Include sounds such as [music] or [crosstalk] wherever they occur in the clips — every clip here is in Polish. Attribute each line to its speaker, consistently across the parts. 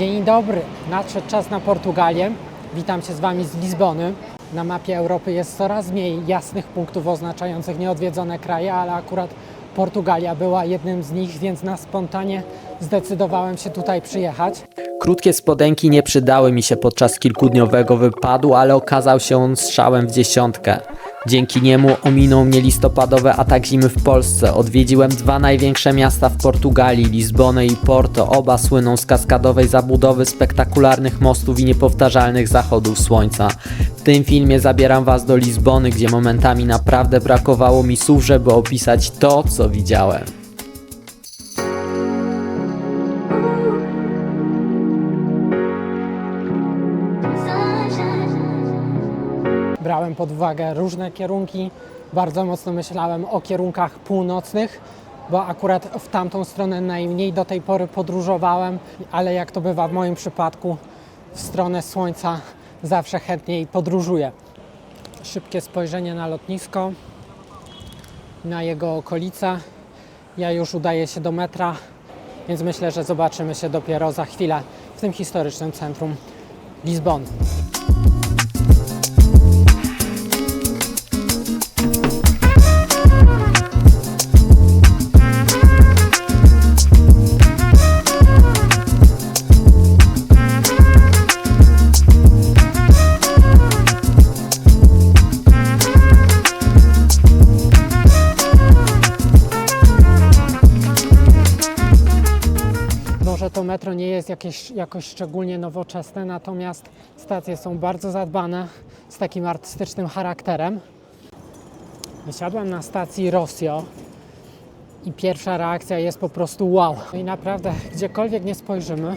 Speaker 1: Dzień dobry, nadszedł czas na Portugalię. Witam się z Wami z Lizbony. Na mapie Europy jest coraz mniej jasnych punktów oznaczających nieodwiedzone kraje, ale akurat Portugalia była jednym z nich, więc na spontanie zdecydowałem się tutaj przyjechać.
Speaker 2: Krótkie spodenki nie przydały mi się podczas kilkudniowego wypadu, ale okazał się on strzałem w dziesiątkę. Dzięki niemu ominął mnie listopadowy atak zimy w Polsce. Odwiedziłem dwa największe miasta w Portugalii, Lizbonę i Porto. Oba słyną z kaskadowej zabudowy, spektakularnych mostów i niepowtarzalnych zachodów słońca. W tym filmie zabieram Was do Lizbony, gdzie momentami naprawdę brakowało mi słów, żeby opisać to, co widziałem.
Speaker 1: Pod uwagę różne kierunki. Bardzo mocno myślałem o kierunkach północnych, bo akurat w tamtą stronę najmniej do tej pory podróżowałem, ale jak to bywa w moim przypadku, w stronę słońca zawsze chętniej podróżuję. Szybkie spojrzenie na lotnisko, na jego okolice. Ja już udaję się do metra, więc myślę, że zobaczymy się dopiero za chwilę w tym historycznym centrum Lizbony. To metro nie jest jakieś, jakoś szczególnie nowoczesne, natomiast stacje są bardzo zadbane, z takim artystycznym charakterem. Wysiadłem na stacji Rossio i pierwsza reakcja jest po prostu wow. No I naprawdę, gdziekolwiek nie spojrzymy,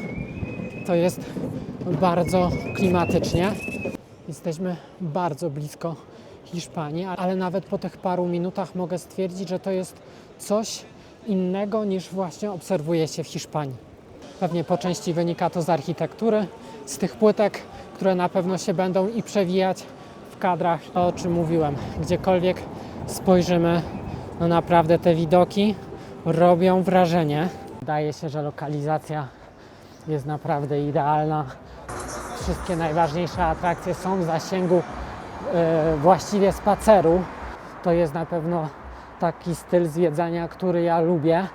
Speaker 1: to jest bardzo klimatycznie. Jesteśmy bardzo blisko Hiszpanii, ale nawet po tych paru minutach mogę stwierdzić, że to jest coś innego niż właśnie obserwuje się w Hiszpanii. Pewnie po części wynika to z architektury, z tych płytek, które na pewno się będą i przewijać w kadrach, o czym mówiłem. Gdziekolwiek spojrzymy, no naprawdę te widoki robią wrażenie. Wydaje się, że lokalizacja jest naprawdę idealna. Wszystkie najważniejsze atrakcje są w zasięgu e, właściwie spaceru. To jest na pewno taki styl zwiedzania, który ja lubię.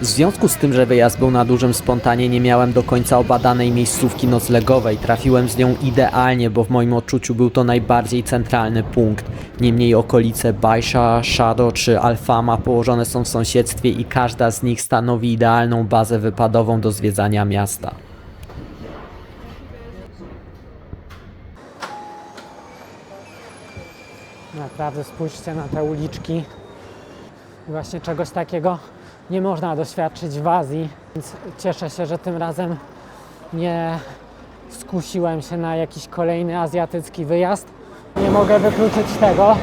Speaker 2: W związku z tym, że wyjazd był na dużym spontanie, nie miałem do końca obadanej miejscówki noclegowej. Trafiłem z nią idealnie, bo w moim odczuciu był to najbardziej centralny punkt. Niemniej okolice Bajsza, Shado czy Alfama położone są w sąsiedztwie i każda z nich stanowi idealną bazę wypadową do zwiedzania miasta.
Speaker 1: Naprawdę spójrzcie na te uliczki. Właśnie czegoś takiego nie można doświadczyć w Azji, więc cieszę się, że tym razem nie skusiłem się na jakiś kolejny azjatycki wyjazd. Nie mogę wykluczyć tego,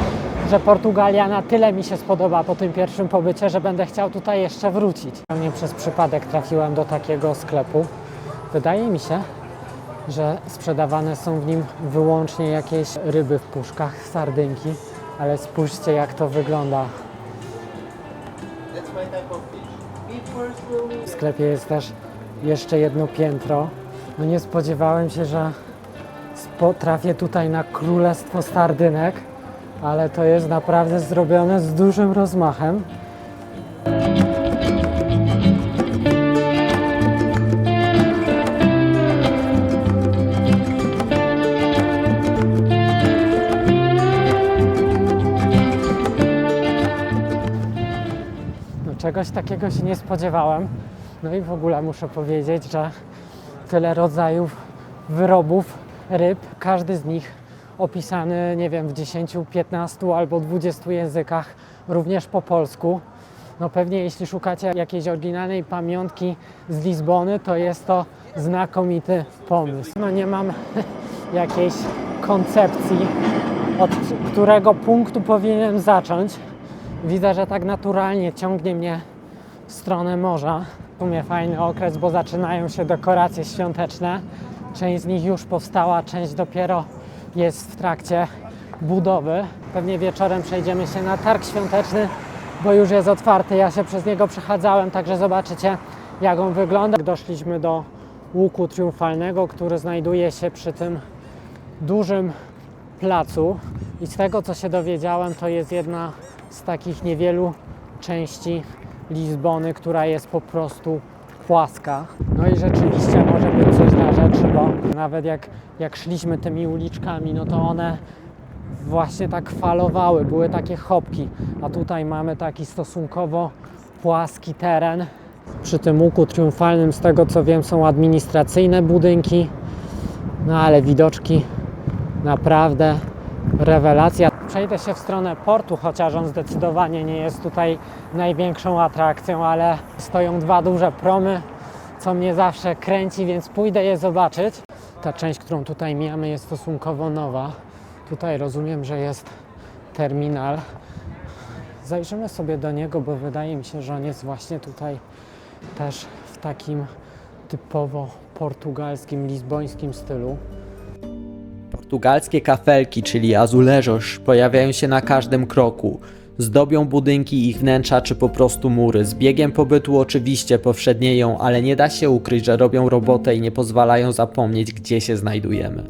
Speaker 1: że Portugalia na tyle mi się spodoba po tym pierwszym pobycie, że będę chciał tutaj jeszcze wrócić. Nie przez przypadek trafiłem do takiego sklepu. Wydaje mi się, że sprzedawane są w nim wyłącznie jakieś ryby w puszkach, sardynki, ale spójrzcie jak to wygląda. W sklepie jest też jeszcze jedno piętro. No nie spodziewałem się, że trafię tutaj na królestwo sardynek, ale to jest naprawdę zrobione z dużym rozmachem. Czegoś takiego się nie spodziewałem. No i w ogóle muszę powiedzieć, że tyle rodzajów wyrobów ryb, każdy z nich opisany, nie wiem, w 10, 15 albo 20 językach, również po polsku. No pewnie jeśli szukacie jakiejś oryginalnej pamiątki z Lizbony, to jest to znakomity pomysł. No nie mam [laughs] jakiejś koncepcji, od którego punktu powinienem zacząć. Widzę, że tak naturalnie ciągnie mnie w stronę morza. W sumie fajny okres, bo zaczynają się dekoracje świąteczne. Część z nich już powstała, część dopiero jest w trakcie budowy. Pewnie wieczorem przejdziemy się na targ świąteczny, bo już jest otwarty. Ja się przez niego przechadzałem, także zobaczycie jak on wygląda. Doszliśmy do łuku triumfalnego, który znajduje się przy tym dużym placu. I z tego co się dowiedziałem, to jest jedna z takich niewielu części Lizbony, która jest po prostu płaska. No i rzeczywiście może być coś na rzeczy, bo nawet jak, jak szliśmy tymi uliczkami, no to one właśnie tak falowały, były takie chopki, a tutaj mamy taki stosunkowo płaski teren. Przy tym łuku triumfalnym, z tego co wiem, są administracyjne budynki, no ale widoczki naprawdę rewelacja. Przejdę się w stronę portu, chociaż on zdecydowanie nie jest tutaj największą atrakcją, ale stoją dwa duże promy, co mnie zawsze kręci, więc pójdę je zobaczyć. Ta część, którą tutaj mijamy, jest stosunkowo nowa. Tutaj rozumiem, że jest terminal. Zajrzymy sobie do niego, bo wydaje mi się, że on jest właśnie tutaj też w takim typowo portugalskim, lizbońskim stylu.
Speaker 2: Portugalskie kafelki, czyli azuleżosz, pojawiają się na każdym kroku. Zdobią budynki, ich wnętrza czy po prostu mury. Z biegiem pobytu oczywiście powszednieją, ale nie da się ukryć, że robią robotę i nie pozwalają zapomnieć, gdzie się znajdujemy.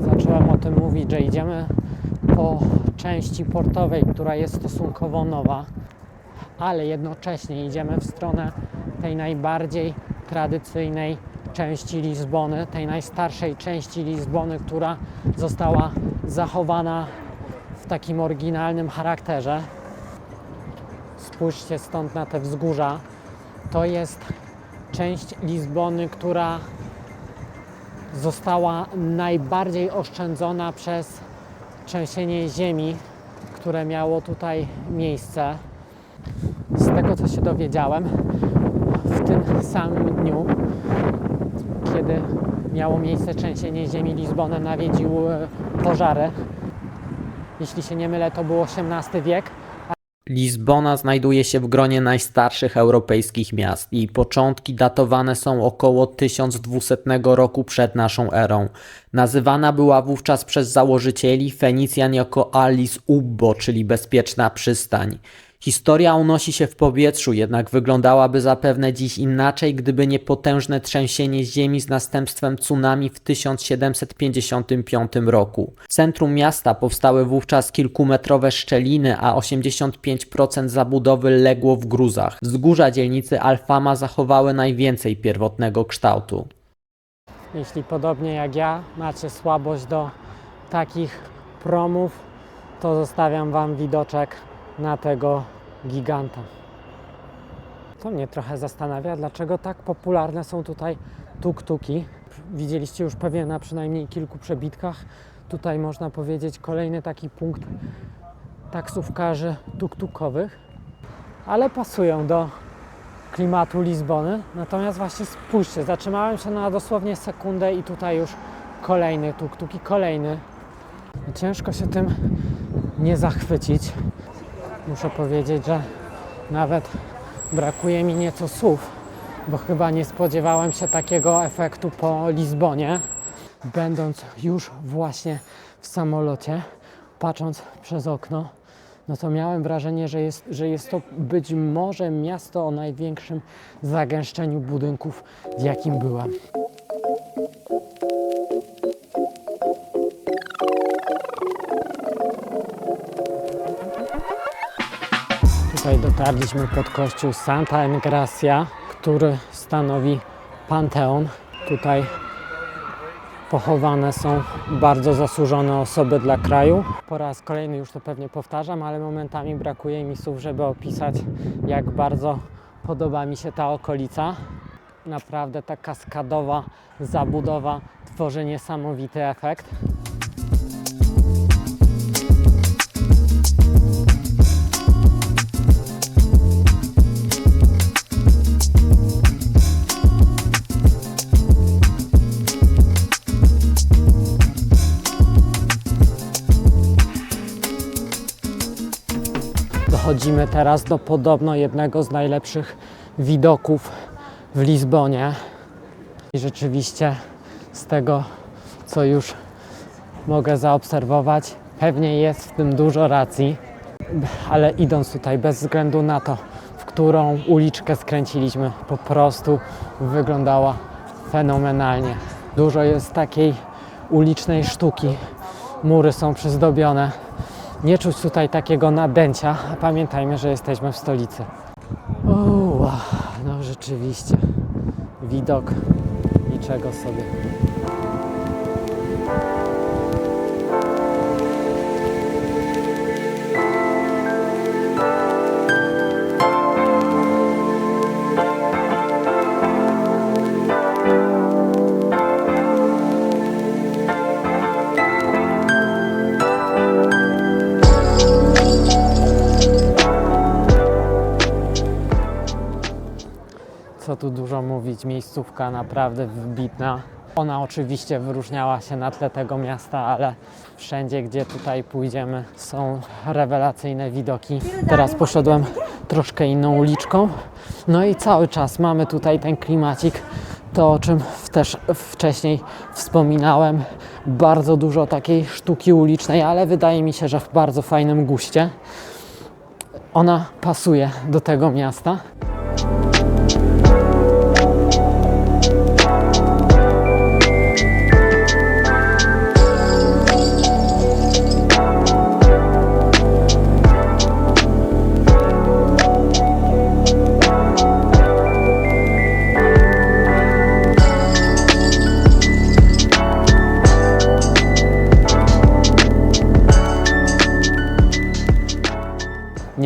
Speaker 1: Zacząłem o tym mówić, że idziemy po części portowej, która jest stosunkowo nowa, ale jednocześnie idziemy w stronę tej najbardziej tradycyjnej części Lizbony, tej najstarszej części Lizbony, która została zachowana w takim oryginalnym charakterze. Spójrzcie stąd na te wzgórza. To jest część Lizbony, która została najbardziej oszczędzona przez trzęsienie ziemi, które miało tutaj miejsce. Z tego co się dowiedziałem, w tym samym dniu, kiedy miało miejsce trzęsienie ziemi, Lizbonę nawiedził e, pożary. Jeśli się nie mylę, to był XVIII wiek,
Speaker 2: Lizbona znajduje się w gronie najstarszych europejskich miast. Jej początki datowane są około 1200 roku przed naszą erą. Nazywana była wówczas przez założycieli Fenicjan jako Alis Ubbo, czyli bezpieczna przystań. Historia unosi się w powietrzu, jednak wyglądałaby zapewne dziś inaczej, gdyby nie potężne trzęsienie ziemi z następstwem tsunami w 1755 roku. W centrum miasta powstały wówczas kilkumetrowe szczeliny, a 85% zabudowy legło w gruzach. Wzgórza dzielnicy Alfama zachowały najwięcej pierwotnego kształtu.
Speaker 1: Jeśli podobnie jak ja macie słabość do takich promów, to zostawiam Wam widoczek na tego giganta. To mnie trochę zastanawia, dlaczego tak popularne są tutaj tuk-tuki. Widzieliście już pewnie na przynajmniej kilku przebitkach. Tutaj można powiedzieć kolejny taki punkt taksówkarzy tuk-tukowych, ale pasują do klimatu Lizbony. Natomiast właśnie spójrzcie, zatrzymałem się na dosłownie sekundę i tutaj już kolejny tuk-tuk i kolejny. Ciężko się tym nie zachwycić. Muszę powiedzieć, że nawet brakuje mi nieco słów, bo chyba nie spodziewałem się takiego efektu po Lizbonie, będąc już właśnie w samolocie, patrząc przez okno no to miałem wrażenie, że jest, że jest to być może miasto o największym zagęszczeniu budynków, jakim byłem. Tutaj dotarliśmy pod kościół Santa Engracia, który stanowi panteon. Tutaj pochowane są bardzo zasłużone osoby dla kraju. Po raz kolejny już to pewnie powtarzam, ale momentami brakuje mi słów, żeby opisać, jak bardzo podoba mi się ta okolica. Naprawdę ta kaskadowa zabudowa tworzy niesamowity efekt. Dochodzimy teraz do podobno jednego z najlepszych widoków w Lizbonie. I rzeczywiście z tego, co już mogę zaobserwować, pewnie jest w tym dużo racji. Ale idąc tutaj, bez względu na to, w którą uliczkę skręciliśmy, po prostu wyglądała fenomenalnie. Dużo jest takiej ulicznej sztuki. Mury są przyzdobione. Nie czuć tutaj takiego nadęcia, pamiętajmy, że jesteśmy w stolicy. Wow, no rzeczywiście. Widok niczego sobie. Tu dużo mówić, miejscówka naprawdę wybitna. Ona oczywiście wyróżniała się na tle tego miasta, ale wszędzie, gdzie tutaj pójdziemy, są rewelacyjne widoki. Teraz poszedłem troszkę inną uliczką, no i cały czas mamy tutaj ten klimacik, to o czym też wcześniej wspominałem. Bardzo dużo takiej sztuki ulicznej, ale wydaje mi się, że w bardzo fajnym guście. Ona pasuje do tego miasta.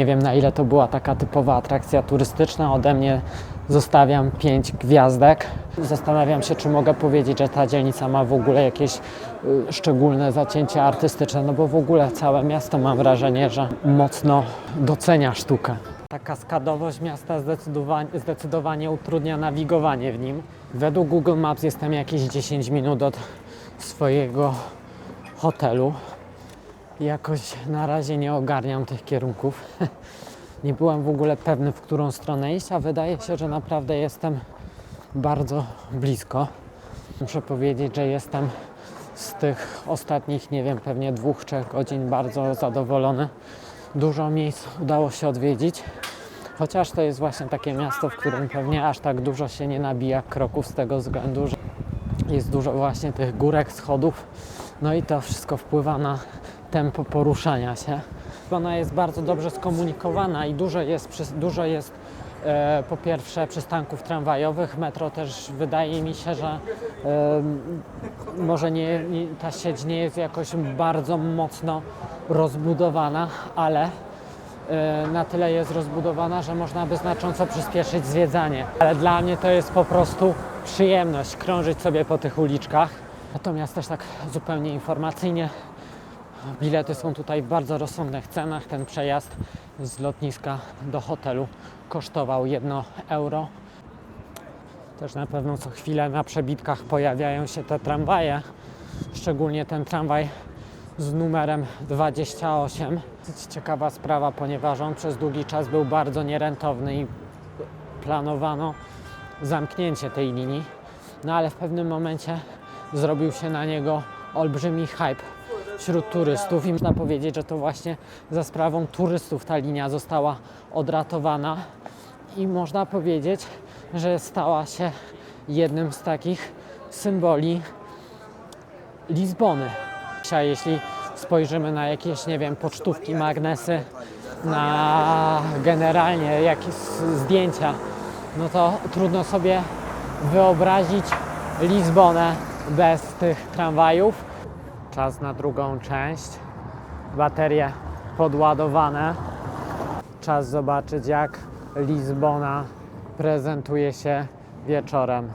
Speaker 1: Nie wiem na ile to była taka typowa atrakcja turystyczna. Ode mnie zostawiam 5 gwiazdek. Zastanawiam się, czy mogę powiedzieć, że ta dzielnica ma w ogóle jakieś y, szczególne zacięcie artystyczne, no bo w ogóle całe miasto mam wrażenie, że mocno docenia sztukę. Ta kaskadowość miasta zdecydowanie, zdecydowanie utrudnia nawigowanie w nim. Według Google Maps jestem jakieś 10 minut od swojego hotelu. Jakoś na razie nie ogarniam tych kierunków. [laughs] Nie byłem w ogóle pewny, w którą stronę iść, a wydaje się, że naprawdę jestem bardzo blisko. Muszę powiedzieć, że jestem z tych ostatnich, nie wiem, pewnie dwóch, trzech godzin bardzo zadowolony. Dużo miejsc udało się odwiedzić, chociaż to jest właśnie takie miasto, w którym pewnie aż tak dużo się nie nabija kroków z tego względu, że jest dużo właśnie tych górek, schodów, no i to wszystko wpływa na tempo poruszania się. Ona jest bardzo dobrze skomunikowana i dużo jest, dużo jest e, po pierwsze przystanków tramwajowych. Metro też wydaje mi się, że e, może nie, nie, ta sieć nie jest jakoś bardzo mocno rozbudowana, ale e, na tyle jest rozbudowana, że można by znacząco przyspieszyć zwiedzanie. Ale dla mnie to jest po prostu przyjemność krążyć sobie po tych uliczkach. Natomiast też tak zupełnie informacyjnie, bilety są tutaj w bardzo rozsądnych cenach. Ten przejazd z lotniska do hotelu kosztował 1 euro. Też na pewno co chwilę na przebitkach pojawiają się te tramwaje, szczególnie ten tramwaj z numerem 28. Dosyć Ciekawa sprawa, ponieważ on przez długi czas był bardzo nierentowny i planowano zamknięcie tej linii. No ale w pewnym momencie zrobił się na niego olbrzymi hype wśród turystów i można powiedzieć, że to właśnie za sprawą turystów ta linia została odratowana i można powiedzieć, że stała się jednym z takich symboli Lizbony. Dzisiaj, jeśli spojrzymy na jakieś, nie wiem, pocztówki, magnesy, na generalnie jakieś zdjęcia, no to trudno sobie wyobrazić Lizbonę bez tych tramwajów. Czas na drugą część. Baterie podładowane. Czas zobaczyć, jak Lizbona prezentuje się wieczorem.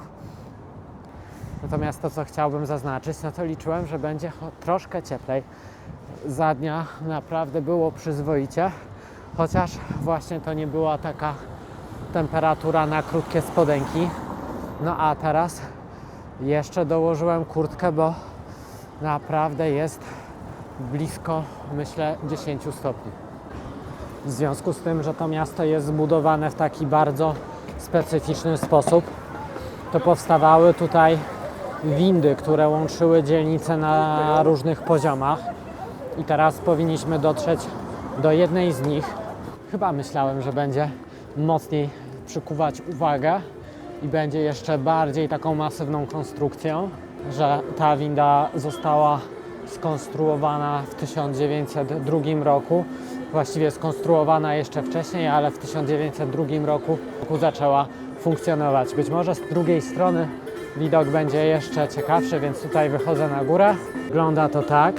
Speaker 1: Natomiast to, co chciałbym zaznaczyć, no to liczyłem, że będzie troszkę cieplej. Za dnia naprawdę było przyzwoicie, chociaż właśnie to nie była taka temperatura na krótkie spodenki. No a teraz jeszcze dołożyłem kurtkę, bo naprawdę jest blisko, myślę, 10 stopni. W związku z tym, że to miasto jest zbudowane w taki bardzo specyficzny sposób, to powstawały tutaj windy, które łączyły dzielnice na różnych poziomach. I teraz powinniśmy dotrzeć do jednej z nich. Chyba myślałem, że będzie mocniej przykuwać uwagę, i będzie jeszcze bardziej taką masywną konstrukcją, że ta winda została skonstruowana w 1902 roku. Właściwie skonstruowana jeszcze wcześniej, ale w 1902 roku zaczęła funkcjonować. Być może z drugiej strony widok będzie jeszcze ciekawszy, więc tutaj wychodzę na górę. Wygląda to tak.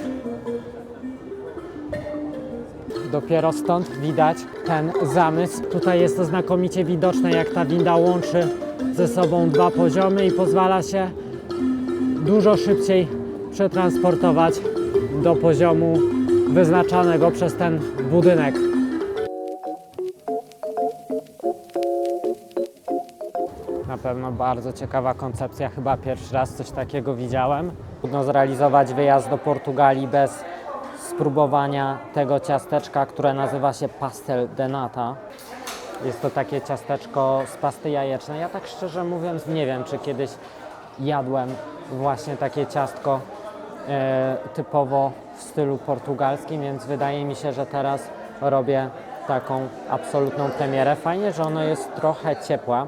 Speaker 1: Dopiero stąd widać ten zamysł. Tutaj jest to znakomicie widoczne, jak ta winda łączy ze sobą dwa poziomy i pozwala się dużo szybciej przetransportować do poziomu wyznaczanego przez ten budynek. Na pewno bardzo ciekawa koncepcja, chyba pierwszy raz coś takiego widziałem. Trudno zrealizować wyjazd do Portugalii bez spróbowania tego ciasteczka, które nazywa się pastel de nata. Jest to takie ciasteczko z pasty jajecznej. Ja tak szczerze mówiąc nie wiem, czy kiedyś jadłem właśnie takie ciastko e, typowo w stylu portugalskim, więc wydaje mi się, że teraz robię taką absolutną premierę. Fajnie, że ono jest trochę ciepłe.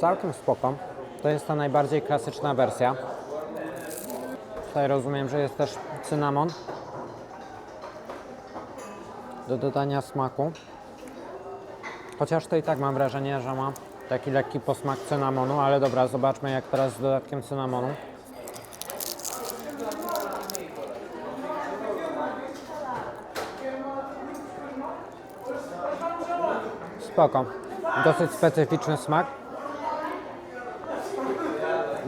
Speaker 1: Całkiem spoko. To jest ta najbardziej klasyczna wersja. Tutaj rozumiem, że jest też cynamon do dodania smaku. Chociaż to i tak mam wrażenie, że ma taki lekki posmak cynamonu, ale dobra, zobaczmy jak teraz z dodatkiem cynamonu. Spoko. Dosyć specyficzny smak.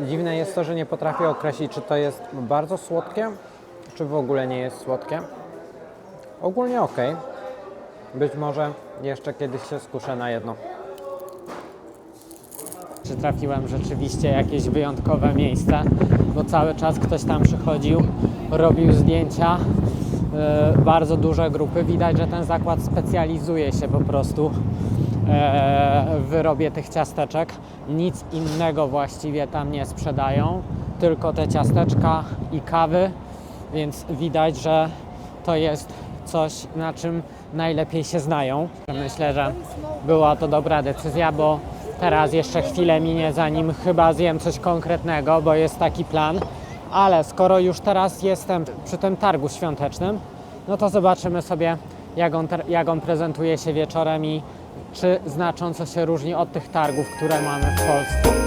Speaker 1: Dziwne jest to, że nie potrafię określić, czy to jest bardzo słodkie, czy w ogóle nie jest słodkie. Ogólnie ok. Być może jeszcze kiedyś się skuszę na jedno. Czy trafiłem rzeczywiście jakieś wyjątkowe miejsce, bo cały czas ktoś tam przychodził, robił zdjęcia. Yy, bardzo duże grupy. Widać, że ten zakład specjalizuje się po prostu e, w wyrobie tych ciasteczek. Nic innego właściwie tam nie sprzedają, tylko te ciasteczka i kawy, więc widać, że to jest coś, na czym najlepiej się znają. Myślę, że była to dobra decyzja, bo teraz jeszcze chwilę minie, zanim chyba zjem coś konkretnego, bo jest taki plan. Ale skoro już teraz jestem przy tym targu świątecznym, no to zobaczymy sobie, jak on, jak on prezentuje się wieczorem i czy znacząco się różni od tych targów, które mamy w Polsce.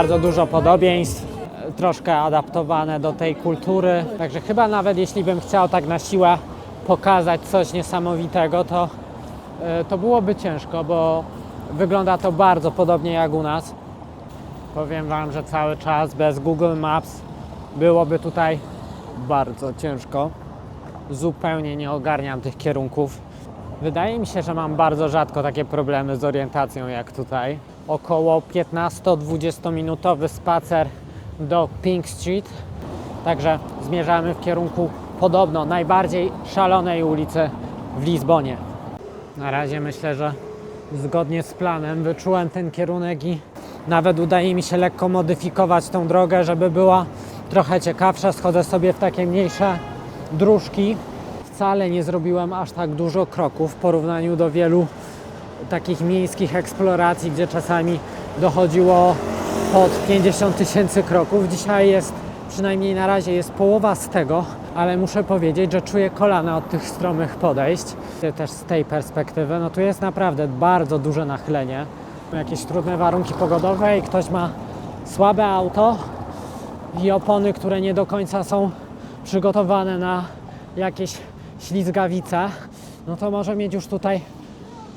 Speaker 1: Bardzo dużo podobieństw, troszkę adaptowane do tej kultury. Także chyba nawet jeśli bym chciał tak na siłę pokazać coś niesamowitego, to, e, to byłoby ciężko, bo wygląda to bardzo podobnie jak u nas. Powiem Wam, że cały czas bez Google Maps byłoby tutaj bardzo ciężko. Zupełnie nie ogarniam tych kierunków. Wydaje mi się, że mam bardzo rzadko takie problemy z orientacją jak tutaj. Około 15-20 minutowy spacer do Pink Street. Także zmierzamy w kierunku podobno najbardziej szalonej ulicy w Lizbonie. Na razie myślę, że zgodnie z planem wyczułem ten kierunek i nawet udaje mi się lekko modyfikować tą drogę, żeby była trochę ciekawsza. Schodzę sobie w takie mniejsze dróżki. Wcale nie zrobiłem aż tak dużo kroków w porównaniu do wielu takich miejskich eksploracji, gdzie czasami dochodziło pod 50 tysięcy kroków. Dzisiaj jest, przynajmniej na razie, jest połowa z tego, ale muszę powiedzieć, że czuję kolana od tych stromych podejść. Też z tej perspektywy, no tu jest naprawdę bardzo duże nachylenie. Jakieś trudne warunki pogodowe i ktoś ma słabe auto i opony, które nie do końca są przygotowane na jakieś ślizgawice, no to może mieć już tutaj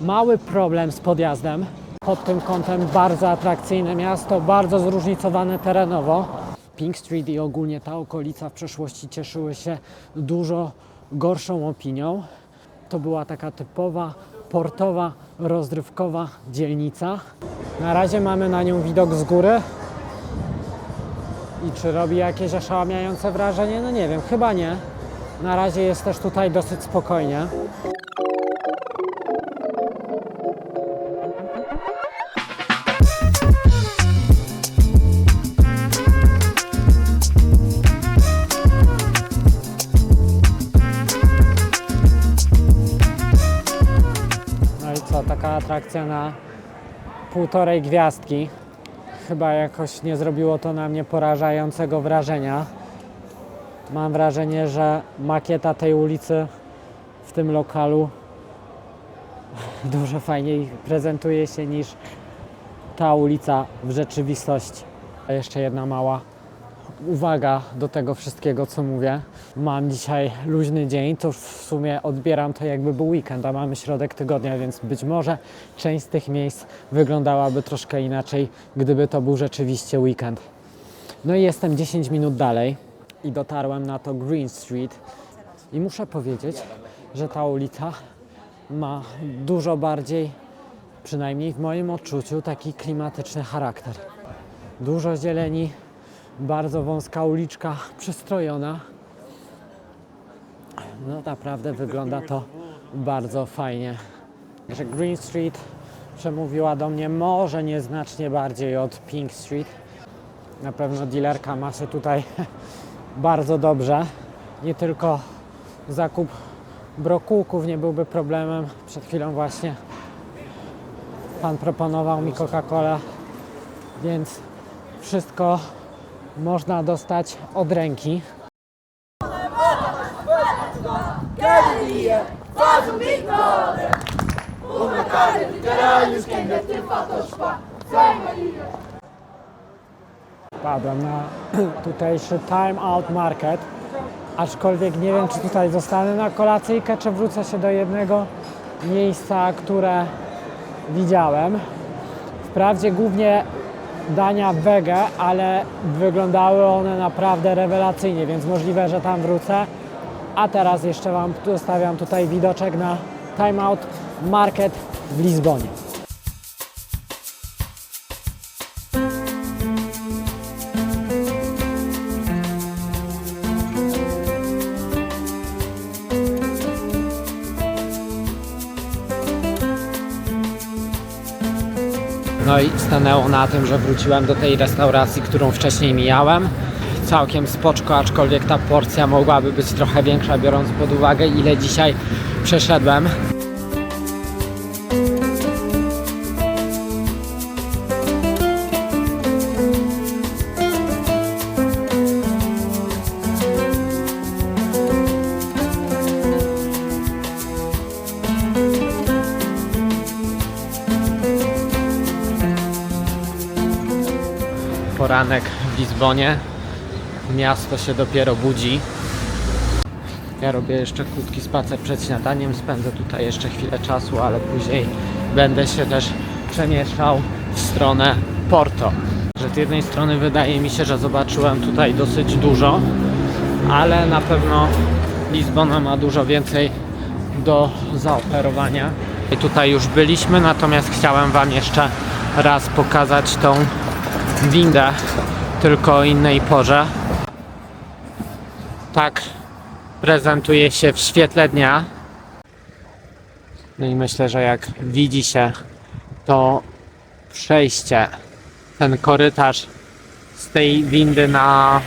Speaker 1: mały problem z podjazdem. Pod tym kątem bardzo atrakcyjne miasto, bardzo zróżnicowane terenowo. Pink Street i ogólnie ta okolica w przeszłości cieszyły się dużo gorszą opinią. To była taka typowa sportowa, rozrywkowa dzielnica. Na razie mamy na nią widok z góry. I czy robi jakieś oszałamiające wrażenie? No nie wiem, chyba nie. Na razie jest też tutaj dosyć spokojnie. Atrakcja na półtorej gwiazdki. Chyba jakoś nie zrobiło to na mnie porażającego wrażenia. Mam wrażenie, że makieta tej ulicy w tym lokalu [laughs] dużo fajniej prezentuje się niż ta ulica w rzeczywistości. A jeszcze jedna mała uwaga do tego wszystkiego, co mówię. Mam dzisiaj luźny dzień, to w sumie odbieram to jakby był weekend, a mamy środek tygodnia, więc być może część z tych miejsc wyglądałaby troszkę inaczej, gdyby to był rzeczywiście weekend. No i jestem 10 minut dalej i dotarłem na to Green Street i muszę powiedzieć, że ta ulica ma dużo bardziej, przynajmniej w moim odczuciu, taki klimatyczny charakter. Dużo zieleni, bardzo wąska uliczka przystrojona. No naprawdę wygląda to bardzo fajnie. Że Green Street przemówiła do mnie może nieznacznie bardziej od Pink Street. Na pewno dealerka ma się tutaj [laughs] bardzo dobrze. Nie tylko zakup brokułków nie byłby problemem. Przed chwilą właśnie pan proponował mi Coca-Cola, więc wszystko można dostać od ręki. Padłem na [clears throat] tutejszy Time Out Market. Aczkolwiek nie wiem, czy tutaj zostanę na kolacyjkę, czy wrócę się do jednego miejsca, które widziałem. Wprawdzie głównie dania wege, ale wyglądały one naprawdę rewelacyjnie, więc możliwe, że tam wrócę. A teraz jeszcze Wam zostawiam tutaj widoczek na Time Out Market w Lizbonie. Stanęło na tym, że wróciłem do tej restauracji, którą wcześniej mijałem. Całkiem spoczko, aczkolwiek ta porcja mogłaby być trochę większa, biorąc pod uwagę ile dzisiaj przeszedłem. Poranek w Lizbonie. Miasto się dopiero budzi. Ja robię jeszcze krótki spacer przed śniadaniem, spędzę tutaj jeszcze chwilę czasu, ale później będę się też przemieszczał w stronę Porto. Że z jednej strony wydaje mi się, że zobaczyłem tutaj dosyć dużo, ale na pewno Lizbona ma dużo więcej do zaoferowania. I tutaj już byliśmy, natomiast chciałem Wam jeszcze raz pokazać tą windę, tylko o innej porze. Tak prezentuje się w świetle dnia. No i myślę, że jak widzi się to przejście, ten korytarz z tej windy na,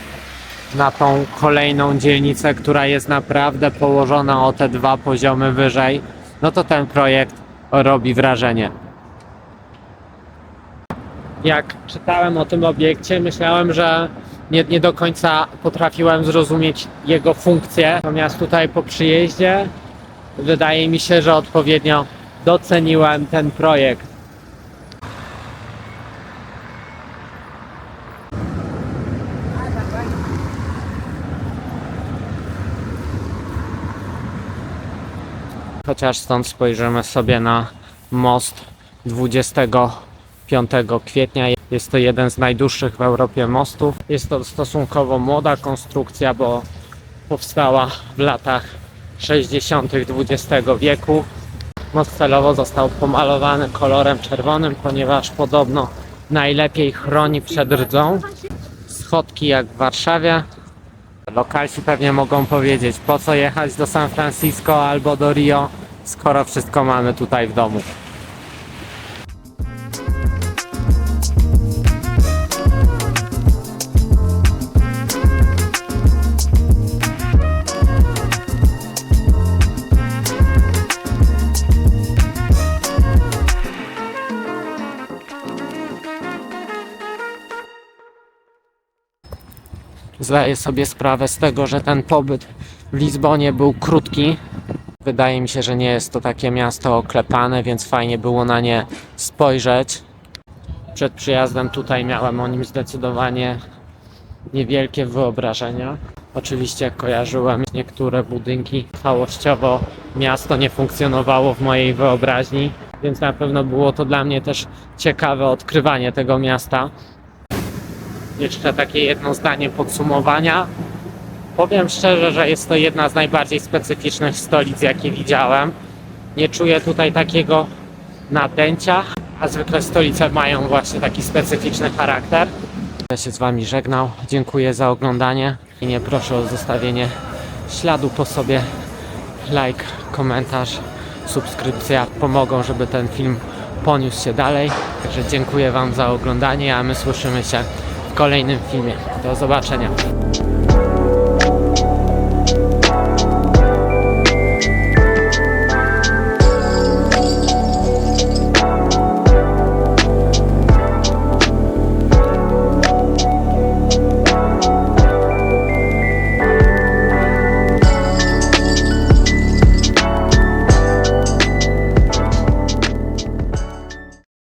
Speaker 1: na tą kolejną dzielnicę, która jest naprawdę położona o te dwa poziomy wyżej, no to ten projekt robi wrażenie jak czytałem o tym obiekcie, myślałem, że nie, nie do końca potrafiłem zrozumieć jego funkcję. Natomiast tutaj po przyjeździe wydaje mi się, że odpowiednio doceniłem ten projekt. Chociaż stąd spojrzymy sobie na most 25 kwietnia. Jest to jeden z najdłuższych w Europie mostów. Jest to stosunkowo młoda konstrukcja, bo powstała w latach 60. XX wieku. Most celowo został pomalowany kolorem czerwonym, ponieważ podobno najlepiej chroni przed rdzą. Schodki jak w Warszawie. Lokalsi pewnie mogą powiedzieć, po co jechać do San Francisco albo do Rio, skoro wszystko mamy tutaj w domu. Zdaję sobie sprawę z tego, że ten pobyt w Lizbonie był krótki. Wydaje mi się, że nie jest to takie miasto oklepane, więc fajnie było na nie spojrzeć. Przed przyjazdem tutaj miałem o nim zdecydowanie niewielkie wyobrażenia. Oczywiście kojarzyłem niektóre budynki. Całościowo miasto nie funkcjonowało w mojej wyobraźni, więc na pewno było to dla mnie też ciekawe odkrywanie tego miasta. Jeszcze takie jedno zdanie podsumowania. Powiem szczerze, że jest to jedna z najbardziej specyficznych stolic, jakie widziałem. Nie czuję tutaj takiego nadęcia, a zwykle stolice mają właśnie taki specyficzny charakter. Ja się z Wami żegnał. Dziękuję za oglądanie i nie proszę o zostawienie śladu po sobie. Like, komentarz, subskrypcja pomogą, żeby ten film poniósł się dalej. Także dziękuję Wam za oglądanie, a my słyszymy się kolejnym filmie. Do zobaczenia.